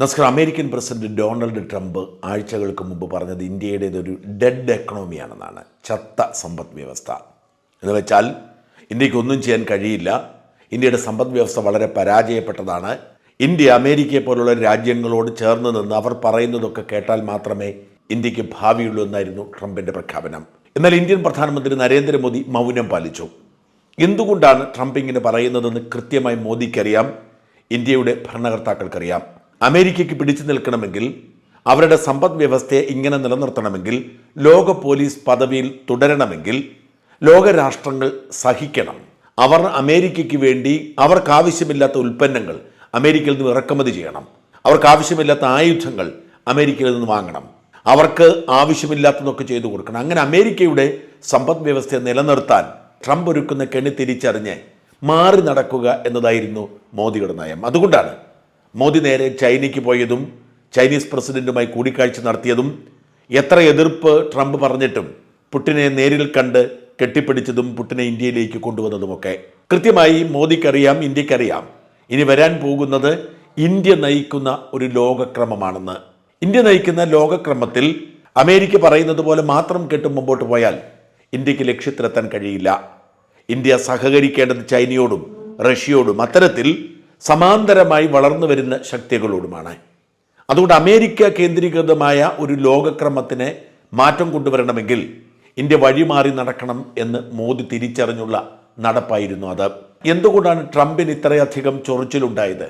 നമസ്കാരം American president Donald Trump ആഴ്ചകൾക്ക് മുമ്പ് പറഞ്ഞത് ഇന്ത്യയുടേതൊരു ഡെഡ് എക്കണോമിയാണെന്നാണ്. ചത്ത സമ്പദ് വ്യവസ്ഥ. എന്ന് വെച്ചാൽ ഇന്ത്യയ്ക്ക് ഒന്നും ചെയ്യാൻ കഴിയില്ല. ഇന്ത്യയുടെ സമ്പദ് വ്യവസ്ഥ വളരെ പരാജയപ്പെട്ടതാണ്. ഇന്ത്യ അമേരിക്കയെ പോലുള്ള രാജ്യങ്ങളോട് ചേർന്ന് നിന്ന് അവർ പറയുന്നതൊക്കെ കേട്ടാൽ മാത്രമേ ഇന്ത്യയ്ക്ക് ഭാവിയുള്ളൂ എന്നായിരുന്നു ട്രംപിന്റെ പ്രഖ്യാപനം. എന്നാൽ ഇന്ത്യൻ പ്രധാനമന്ത്രി നരേന്ദ്രമോദി മൗനം പാലിച്ചു. എന്തുകൊണ്ടാണ് ട്രംപ് ഇങ്ങനെ പറയുന്നതെന്ന് കൃത്യമായി മോദിക്കറിയാം. ഇന്ത്യയുടെ ഭരണകർത്താക്കൾക്കറിയാം. അമേരിക്കയ്ക്ക് പിടിച്ചു നിൽക്കണമെങ്കിൽ അവരുടെ സമ്പദ് വ്യവസ്ഥയെ ഇങ്ങനെ നിലനിർത്തണമെങ്കിൽ ലോക പോലീസ് പദവിയിൽ തുടരണമെങ്കിൽ ലോകരാഷ്ട്രങ്ങൾ സഹിക്കണം. അവർ അമേരിക്കയ്ക്ക് വേണ്ടി അവർക്ക് ആവശ്യമില്ലാത്ത ഉൽപ്പന്നങ്ങൾ അമേരിക്കയിൽ നിന്ന് ഇറക്കുമതി ചെയ്യണം. അവർക്ക് ആവശ്യമില്ലാത്ത ആയുധങ്ങൾ അമേരിക്കയിൽ നിന്ന് വാങ്ങണം. അവർക്ക് ആവശ്യമില്ലാത്തതൊക്കെ ചെയ്തു കൊടുക്കണം. അങ്ങനെ അമേരിക്കയുടെ സമ്പദ് വ്യവസ്ഥയെ നിലനിർത്താൻ ട്രംപ് ഒരുക്കുന്ന കെണി തിരിച്ചറിഞ്ഞ് മാറി നടക്കുക എന്നതായിരുന്നു മോദിയുടെ നയം. അതുകൊണ്ടാണ് മോദി നേരെ ചൈനയ്ക്ക് പോയതും ചൈനീസ് പ്രസിഡന്റുമായി കൂടിക്കാഴ്ച നടത്തിയതും എത്ര എതിർപ്പ് ട്രംപ് പറഞ്ഞിട്ടും പുട്ടിനെ നേരിൽ കണ്ട് കെട്ടിപ്പിടിച്ചതും പുട്ടിനെ ഇന്ത്യയിലേക്ക് കൊണ്ടുവന്നതുമൊക്കെ. കൃത്യമായി മോദിക്കറിയാം ഇന്ത്യക്കറിയാം. ഇനി വരാൻ പോകുന്നത് ഇന്ത്യ നയിക്കുന്ന ഒരു ലോകക്രമമാണെന്ന്. ഇന്ത്യ നയിക്കുന്ന ലോകക്രമത്തിൽ അമേരിക്ക പറയുന്നത് പോലെ മാത്രം കേട്ട് മുമ്പോട്ട് പോയാൽ ഇന്ത്യയ്ക്ക് ലക്ഷ്യത്തിലെത്താൻ കഴിയില്ല. ഇന്ത്യ സഹകരിക്കേണ്ടത് ചൈനയോടും റഷ്യയോടും. അത്തരത്തിൽ സമാന്തരമായി വളർന്നു വരുന്ന ശക്തികളോടുമാണ്. അതുകൊണ്ട് അമേരിക്ക കേന്ദ്രീകൃതമായ ഒരു ലോകക്രമത്തിനെ മാറ്റം കൊണ്ടുവരണമെങ്കിൽ ഇന്ത്യ വഴിമാറി നടക്കണം എന്ന് മോദി തിരിച്ചറിഞ്ഞുള്ള നടപ്പായിരുന്നു അത്. എന്തുകൊണ്ടാണ് ട്രംപിന് ഇത്രയധികം ചൊറിച്ചിലുണ്ടായത്?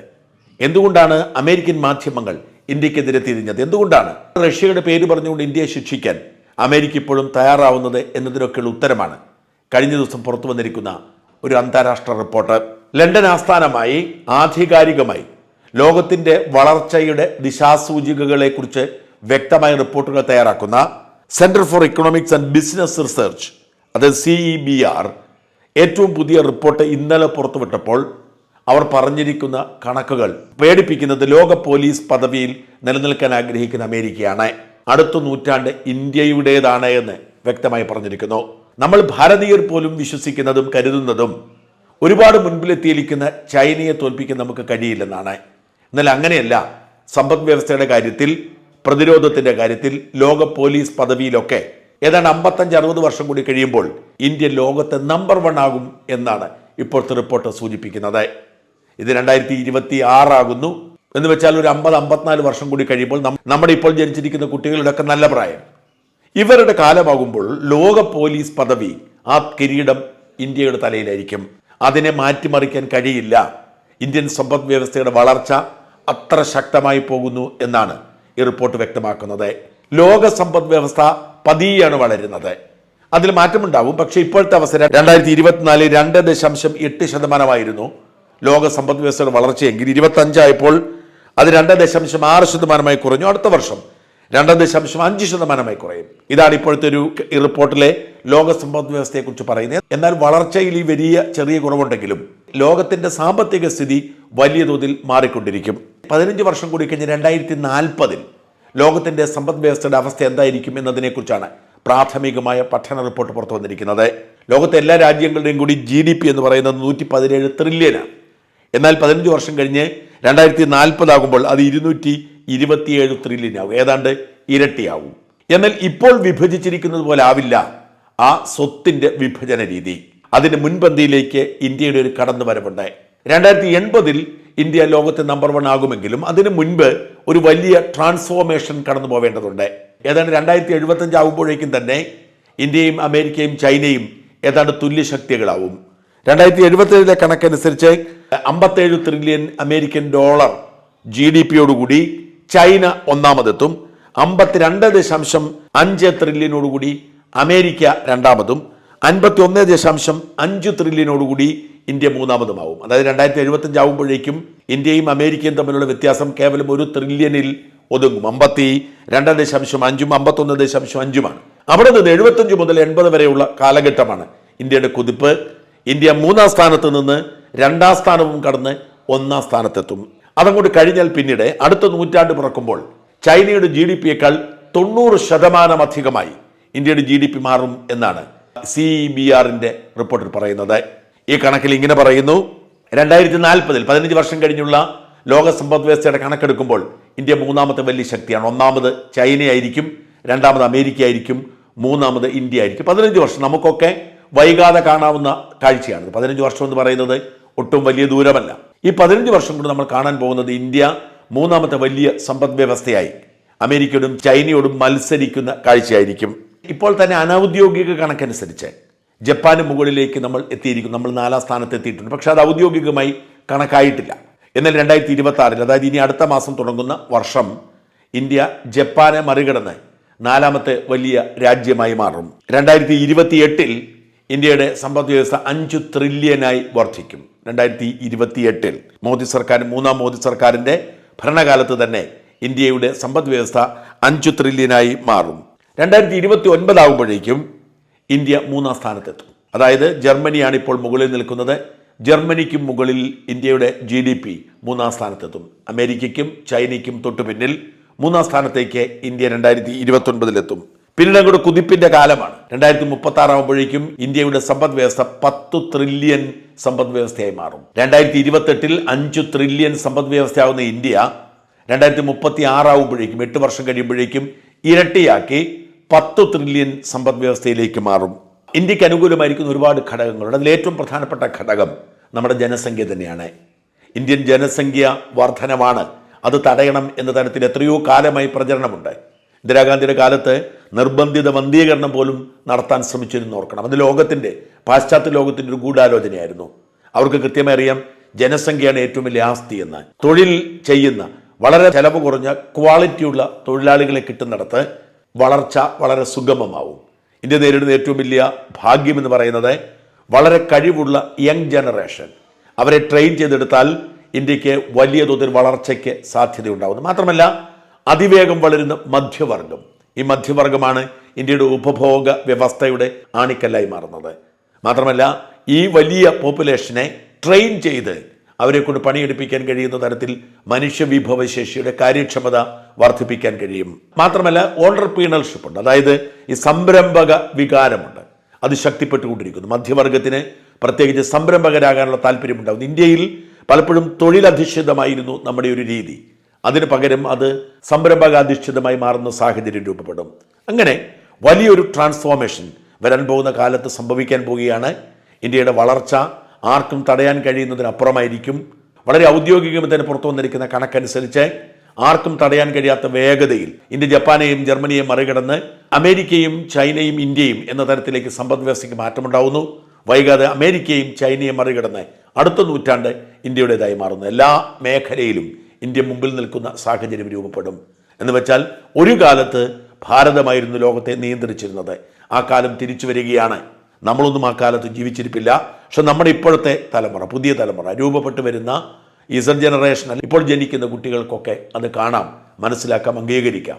എന്തുകൊണ്ടാണ് അമേരിക്കൻ മാധ്യമങ്ങൾ ഇന്ത്യക്കെതിരെ തിരിഞ്ഞത്? എന്തുകൊണ്ടാണ്? റഷ്യയുടെ പേര് പറഞ്ഞുകൊണ്ട് ഇന്ത്യയെ ശിക്ഷിക്കാൻ അമേരിക്ക ഇപ്പോഴും തയ്യാറാവുന്നത് എന്നതിനൊക്കെയുള്ള ഉത്തരമാണ്. കഴിഞ്ഞ ദിവസം പുറത്തു വന്നിരിക്കുന്ന ഒരു അന്താരാഷ്ട്ര റിപ്പോർട്ട്. ലണ്ടൻ ആസ്ഥാനമായി ആധികാരികമായി ലോകത്തിന്റെ വളർച്ചയുടെ ദിശാസൂചികകളെക്കുറിച്ച് വ്യക്തമായ റിപ്പോർട്ടുകൾ തയ്യാറാക്കുന്ന centre for economics and business research അത് സി ഇ ബി ആർ ഏറ്റവും പുതിയ റിപ്പോർട്ട് ഇന്നലെ പുറത്തുവിട്ടപ്പോൾ അവർ പറഞ്ഞിരിക്കുന്ന കണക്കുകൾ പേടിപ്പിക്കുന്നത് ലോക പോലീസ് പദവിയിൽ നിലനിൽക്കാൻ ആഗ്രഹിക്കുന്ന അമേരിക്കയാണ്. അടുത്ത നൂറ്റാണ്ട് ഇന്ത്യയുടേതാണ് എന്ന് വ്യക്തമായി പറഞ്ഞിരിക്കുന്നു. നമ്മൾ ഭാരതീയർ പോലും വിശ്വസിക്കുന്നതും കരുതുന്നതും ഒരുപാട് മുൻപിലെത്തിയിരിക്കുന്ന ചൈനയെ തോൽപ്പിക്കാൻ നമുക്ക് കഴിയില്ലെന്നാണ്. എന്നാൽ അങ്ങനെയല്ല. സമ്പദ് വ്യവസ്ഥയുടെ കാര്യത്തിൽ പ്രതിരോധത്തിന്റെ കാര്യത്തിൽ ലോക പോലീസ് പദവിയിലൊക്കെ ഏതാണ്ട് അമ്പത്തഞ്ച് അറുപത് വർഷം കൂടി കഴിയുമ്പോൾ ഇന്ത്യ ലോകത്തെ നമ്പർ വൺ ആകും എന്നാണ് ഇപ്പോഴത്തെ റിപ്പോർട്ട് സൂചിപ്പിക്കുന്നത്. ഇത് രണ്ടായിരത്തി ഇരുപത്തി ആറാകുന്നു എന്ന് വെച്ചാൽ ഒരു അമ്പത് അമ്പത്തിനാല് വർഷം കൂടി കഴിയുമ്പോൾ നമ്മുടെ ഇപ്പോൾ ജനിച്ചിരിക്കുന്ന കുട്ടികളുടെ ഒക്കെ നല്ല പ്രായം. ഇവരുടെ കാലമാകുമ്പോൾ ലോക പോലീസ് പദവി ആ കിരീടം ഇന്ത്യയുടെ തലയിലായിരിക്കും. അതിനെ മാറ്റിമറിക്കാൻ കഴിയില്ല. ഇന്ത്യൻ സമ്പദ് വ്യവസ്ഥയുടെ വളർച്ച അത്ര ശക്തമായി പോകുന്നു എന്നാണ് ഈ റിപ്പോർട്ട് വ്യക്തമാക്കുന്നത്. ലോക സമ്പദ് വ്യവസ്ഥ പതിയാണ് വളരുന്നത്. അതിൽ മാറ്റമുണ്ടാവും. പക്ഷേ ഇപ്പോഴത്തെ അവസരം രണ്ടായിരത്തി ഇരുപത്തിനാല് രണ്ട് ദശാംശം എട്ട് ശതമാനമായിരുന്നു ലോക സമ്പദ് വ്യവസ്ഥയുടെ വളർച്ചയെങ്കിൽ. ഇരുപത്തി അഞ്ചായപ്പോൾ അത് രണ്ട് ദശാംശം ആറ് ശതമാനമായി കുറഞ്ഞു. അടുത്ത വർഷം രണ്ട് ദശാംശം അഞ്ച് ശതമാനമായി കുറയും. ഇതാണ് ഇപ്പോഴത്തെ ഒരു റിപ്പോർട്ടിലെ ലോക സമ്പദ് വ്യവസ്ഥയെ കുറിച്ച് പറയുന്നത്. എന്നാൽ വളർച്ചയിൽ ഈ വലിയ ചെറിയ കുറവുണ്ടെങ്കിലും ലോകത്തിന്റെ സാമ്പത്തിക സ്ഥിതി വലിയ തോതിൽ മാറിക്കൊണ്ടിരിക്കും. പതിനഞ്ച് വർഷം കൂടി കഴിഞ്ഞ് രണ്ടായിരത്തി നാൽപ്പതിൽ ലോകത്തിന്റെ സമ്പദ് വ്യവസ്ഥയുടെ അവസ്ഥ എന്തായിരിക്കും എന്നതിനെക്കുറിച്ചാണ് പ്രാഥമികമായ പഠന റിപ്പോർട്ട് പുറത്തു വന്നിരിക്കുന്നത്. ലോകത്തെ എല്ലാ രാജ്യങ്ങളുടെയും കൂടി ജി ഡി പി എന്ന് പറയുന്നത് നൂറ്റി പതിനേഴ് ട്രില്യനാണ് എന്നാൽ പതിനഞ്ച് വർഷം കഴിഞ്ഞ് രണ്ടായിരത്തി നാൽപ്പതാകുമ്പോൾ അത് ഇരുന്നൂറ്റി ഇരുപത്തിയേഴ് ത്രില്യനാവും ഏതാണ്ട് ഇരട്ടിയാവും. എന്നാൽ ഇപ്പോൾ വിഭജിച്ചിരിക്കുന്നത് പോലെ ആവില്ല. ആ സ്വത്തിന്റെ വിഭജന രീതി. അതിന് മുൻപന്തിയിലേക്ക് ഇന്ത്യയുടെ ഒരു കടന്നു വരവുണ്ട് രണ്ടായിരത്തി എൺപതിൽ ഇന്ത്യ ലോകത്തെ നമ്പർ വൺ ആകുമെങ്കിലും അതിനു മുൻപ് ഒരു വലിയ ട്രാൻസ്ഫോർമേഷൻ കടന്നു പോവേണ്ടതുണ്ട്. ഏതാണ്ട് രണ്ടായിരത്തി എഴുപത്തഞ്ച് ആകുമ്പോഴേക്കും തന്നെ ഇന്ത്യയും അമേരിക്കയും ചൈനയും ഏതാണ്ട് തുല്യ ശക്തികളാവും. രണ്ടായിരത്തി എഴുപത്തേഴിലെ കണക്കനുസരിച്ച് അമ്പത്തേഴ് trillion American dollar G D പിയോടുകൂടി China ഒന്നാമതെത്തും. അമ്പത്തിരണ്ട് ദശാംശം അഞ്ച് ട്രില്യനോടുകൂടി അമേരിക്ക രണ്ടാമതും. അൻപത്തി ഒന്ന് ദശാംശം അഞ്ച് ട്രില്യനോടുകൂടി ഇന്ത്യ മൂന്നാമതുമാവും. അതായത് രണ്ടായിരത്തി എഴുപത്തഞ്ച് ആകുമ്പോഴേക്കും ഇന്ത്യയും അമേരിക്കയും തമ്മിലുള്ള വ്യത്യാസം കേവലം ഒരു ട്രില്യനിൽ ഒതുങ്ങും. അമ്പത്തി രണ്ട് ദശാംശം അഞ്ചും അമ്പത്തൊന്ന് ദശാംശം അഞ്ചുമാണ്. അവിടെ നിന്ന് എഴുപത്തഞ്ച് മുതൽ എൺപത് വരെയുള്ള കാലഘട്ടമാണ് ഇന്ത്യയുടെ കുതിപ്പ്. ഇന്ത്യ മൂന്നാം സ്ഥാനത്ത് നിന്ന് രണ്ടാം സ്ഥാനവും കടന്ന് ഒന്നാം സ്ഥാനത്തെത്തും. അതങ്ങോട്ട് കഴിഞ്ഞാൽ പിന്നീട് അടുത്ത നൂറ്റാണ്ട് പിറക്കുമ്പോൾ ചൈനയുടെ ജി ഡി പിയേക്കാൾ തൊണ്ണൂറ് ശതമാനം അധികമായി ഇന്ത്യയുടെ ജി ഡി പി മാറും എന്നാണ് സി ബി ആറിന്റെ റിപ്പോർട്ടിൽ പറയുന്നത്. ഈ കണക്കിൽ ഇങ്ങനെ പറയുന്നു രണ്ടായിരത്തി നാൽപ്പതിൽ പതിനഞ്ച് വർഷം കഴിഞ്ഞുള്ള ലോക സമ്പദ് വ്യവസ്ഥയുടെ കണക്കെടുക്കുമ്പോൾ ഇന്ത്യ മൂന്നാമത്തെ വലിയ ശക്തിയാണ്. ഒന്നാമത് ചൈനയായിരിക്കും രണ്ടാമത് അമേരിക്ക ആയിരിക്കും മൂന്നാമത് ഇന്ത്യ ആയിരിക്കും പതിനഞ്ച് വർഷം നമുക്കൊക്കെ വൈകാതെ കാണാവുന്ന കാഴ്ചയാണ് പതിനഞ്ച് വർഷം എന്ന് പറയുന്നത് ഒട്ടും വലിയ ദൂരമല്ല. ഈ പതിനഞ്ച് വർഷം കൊണ്ട് നമ്മൾ കാണാൻ പോകുന്നത് ഇന്ത്യ മൂന്നാമത്തെ വലിയ സമ്പദ് വ്യവസ്ഥയായി. അമേരിക്കയോടും ചൈനയോടും മത്സരിക്കുന്ന കാഴ്ചയായിരിക്കും. ഇപ്പോൾ തന്നെ അനൗദ്യോഗിക കണക്കനുസരിച്ച് ജപ്പാന് മുകളിലേക്ക് നമ്മൾ എത്തിയിരിക്കും നമ്മൾ നാലാം സ്ഥാനത്ത് എത്തിയിട്ടുണ്ട് പക്ഷേ അത് ഔദ്യോഗികമായി കണക്കായിട്ടില്ല. എന്നാൽ രണ്ടായിരത്തി ഇരുപത്തി ആറിൽ അതായത് ഇനി അടുത്ത മാസം തുടങ്ങുന്ന വർഷം ഇന്ത്യ ജപ്പാനെ മറികടന്ന് നാലാമത്തെ വലിയ രാജ്യമായി മാറും. രണ്ടായിരത്തി ഇരുപത്തി എട്ടിൽ ഇന്ത്യയുടെ സമ്പദ് വ്യവസ്ഥ അഞ്ച് ട്രില്യനായി വർദ്ധിക്കും. രണ്ടായിരത്തി ഇരുപത്തി എട്ടിൽ മോദി സർക്കാർ മൂന്നാം മോദി സർക്കാരിന്റെ ഭരണകാലത്ത് തന്നെ ഇന്ത്യയുടെ സമ്പദ് വ്യവസ്ഥ അഞ്ചു ട്രില്യനായി മാറും. രണ്ടായിരത്തി ഇരുപത്തി ഒൻപതാകുമ്പോഴേക്കും ഇന്ത്യ മൂന്നാം സ്ഥാനത്തെത്തും. അതായത് ജർമ്മനിയാണ് ഇപ്പോൾ മുകളിൽ നിൽക്കുന്നത്. ജർമ്മനിക്കും മുകളിൽ ഇന്ത്യയുടെ ജി ഡി പി മൂന്നാം സ്ഥാനത്തെത്തും. അമേരിക്കയ്ക്കും ചൈനയ്ക്കും തൊട്ടു പിന്നിൽ മൂന്നാം സ്ഥാനത്തേക്ക് ഇന്ത്യ രണ്ടായിരത്തി ഇരുപത്തി ഒൻപതിലെത്തും പിന്നീട് അങ്ങോട്ട് കുതിപ്പിന്റെ കാലമാണ്. രണ്ടായിരത്തി മുപ്പത്തി ആറാകുമ്പോഴേക്കും ഇന്ത്യയുടെ സമ്പദ് വ്യവസ്ഥ പത്ത് ട്രില്യൺ സമ്പദ് വ്യവസ്ഥയായി മാറും. രണ്ടായിരത്തി ഇരുപത്തെട്ടിൽ അഞ്ച് ട്രില്യൺ സമ്പദ് വ്യവസ്ഥയാവുന്ന ഇന്ത്യ രണ്ടായിരത്തി മുപ്പത്തി ആറാവുമ്പോഴേക്കും എട്ട് വർഷം കഴിയുമ്പോഴേക്കും ഇരട്ടിയാക്കി പത്ത് ട്രില്യൺ സമ്പദ് വ്യവസ്ഥയിലേക്ക് മാറും. ഇന്ത്യയ്ക്ക് അനുകൂലമായിരിക്കുന്ന ഒരുപാട് ഘടകങ്ങളുണ്ട്. അതിൽ ഏറ്റവും പ്രധാനപ്പെട്ട ഘടകം നമ്മുടെ ജനസംഖ്യ തന്നെയാണ്. ഇന്ത്യൻ ജനസംഖ്യ വർധനമാണ് അത് തടയണം എന്ന തരത്തിൽ എത്രയോ കാലമായി പ്രചരണമുണ്ട്. ഇന്ദിരാഗാന്ധിയുടെ കാലത്ത് നിർബന്ധിത വന്ധീകരണം പോലും നടത്താൻ ശ്രമിച്ചിരുന്നു ഓർക്കണം. അത് ലോകത്തിന്റെ പാശ്ചാത്യ ലോകത്തിന്റെ ഒരു ഗൂഢാലോചനയായിരുന്നു. അവർക്ക് കൃത്യമായി അറിയാം ജനസംഖ്യയാണ് ഏറ്റവും വലിയ ആസ്തി എന്ന്. തൊഴിൽ ചെയ്യുന്ന വളരെ ചെലവ് കുറഞ്ഞ ക്വാളിറ്റിയുള്ള തൊഴിലാളികളെ കിട്ടുന്നിടത്ത് വളർച്ച വളരെ സുഗമമാവും. ഇന്ത്യ നേരിടുന്ന ഏറ്റവും വലിയ ഭാഗ്യം എന്ന് പറയുന്നത് വളരെ കഴിവുള്ള യങ് ജനറേഷൻ. അവരെ ട്രെയിൻ ചെയ്തെടുത്താൽ ഇന്ത്യയ്ക്ക് വലിയ തോതിൽ വളർച്ചയ്ക്ക് സാധ്യതയുണ്ടാകുന്നു മാത്രമല്ല അതിവേഗം വളരുന്ന മധ്യവർഗം. ഈ മധ്യവർഗമാണ് ഇന്ത്യയുടെ ഉപഭോഗ വ്യവസ്ഥയുടെ ആണിക്കല്ലായി മാറുന്നത്. മാത്രമല്ല ഈ വലിയ പോപ്പുലേഷനെ ട്രെയിൻ ചെയ്ത് അവരെ കൊണ്ട് പണിയെടുപ്പിക്കാൻ കഴിയുന്ന തരത്തിൽ മനുഷ്യവിഭവശേഷിയുടെ കാര്യക്ഷമത വർദ്ധിപ്പിക്കാൻ കഴിയും. മാത്രമല്ല ഓണ്ടർപ്രീണർഷിപ്പ് ഉണ്ട് അതായത് ഈ സംരംഭക വികാരമുണ്ട്. അത് ശക്തിപ്പെട്ടുകൊണ്ടിരിക്കുന്നു. മധ്യവർഗത്തിന് പ്രത്യേകിച്ച് സംരംഭകരാകാനുള്ള താല്പര്യമുണ്ടാകുന്നു. ഇന്ത്യയിൽ പലപ്പോഴും തൊഴിലധിഷ്ഠിതമായിരുന്നു നമ്മുടെ ഒരു രീതി. അതിന് പകരം അത് സംരംഭകാധിഷ്ഠിതമായി മാറുന്ന സാഹചര്യം രൂപപ്പെടും. അങ്ങനെ വലിയൊരു ട്രാൻസ്ഫോർമേഷൻ വരാൻ പോകുന്ന കാലത്ത് സംഭവിക്കാൻ പോവുകയാണ്. ഇന്ത്യയുടെ വളർച്ച ആർക്കും തടയാൻ കഴിയുന്നതിനപ്പുറമായിരിക്കും. വളരെ ഔദ്യോഗികമായി തന്നെ പുറത്തു വന്നിരിക്കുന്ന കണക്കനുസരിച്ച് ആർക്കും തടയാൻ കഴിയാത്ത വേഗതയിൽ ഇന്ത്യ ജപ്പാനെയും ജർമ്മനിയെയും മറികടന്ന് അമേരിക്കയും ചൈനയും ഇന്ത്യയും എന്ന തരത്തിലേക്ക് സമ്പദ് വ്യവസ്ഥയ്ക്ക് മാറ്റമുണ്ടാവുന്നു. വൈകാതെ അമേരിക്കയും ചൈനയും മറികടന്ന് അടുത്ത നൂറ്റാണ്ട് ഇന്ത്യയുടേതായി മാറുന്നു. എല്ലാ മേഖലയിലും ഇന്ത്യ മുമ്പിൽ നിൽക്കുന്ന സാഹചര്യം രൂപപ്പെടും. എന്ന് വെച്ചാൽ ഒരു കാലത്ത് ഭാരതമായിരുന്നു ലോകത്തെ നിയന്ത്രിച്ചിരുന്നത്. ആ കാലം തിരിച്ചു വരികയാണ്. നമ്മളൊന്നും ആ കാലത്ത് ജീവിച്ചിരിപ്പില്ല. പക്ഷെ നമ്മുടെ ഇപ്പോഴത്തെ തലമുറ പുതിയ തലമുറ രൂപപ്പെട്ടു വരുന്ന ഇസഡ് ജനറേഷൻ ഇപ്പോൾ ജനിക്കുന്ന കുട്ടികൾക്കൊക്കെ അത് കാണാം മനസ്സിലാക്കാം അംഗീകരിക്കാം.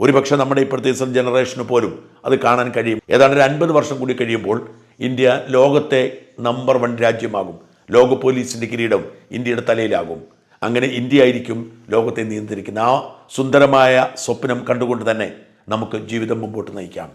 ഒരുപക്ഷെ നമ്മുടെ ഇപ്പോഴത്തെ ഇസഡ് ജനറേഷന് പോലും അത് കാണാൻ കഴിയും. ഏതാണ്ട് ഒരു അൻപത് വർഷം കൂടി കഴിയുമ്പോൾ ഇന്ത്യ ലോകത്തെ നമ്പർ വൺ രാജ്യമാകും. ലോക പോലീസിന്റെ കിരീടം ഇന്ത്യയുടെ തലയിലാകും. അങ്ങനെ ഇന്ത്യ ആയിരിക്കും ലോകത്തെ നിയന്ത്രിക്കുന്ന ആ സുന്ദരമായ സ്വപ്നം കണ്ടുകൊണ്ട് തന്നെ നമുക്ക് ജീവിതം മുമ്പോട്ട് നയിക്കാം.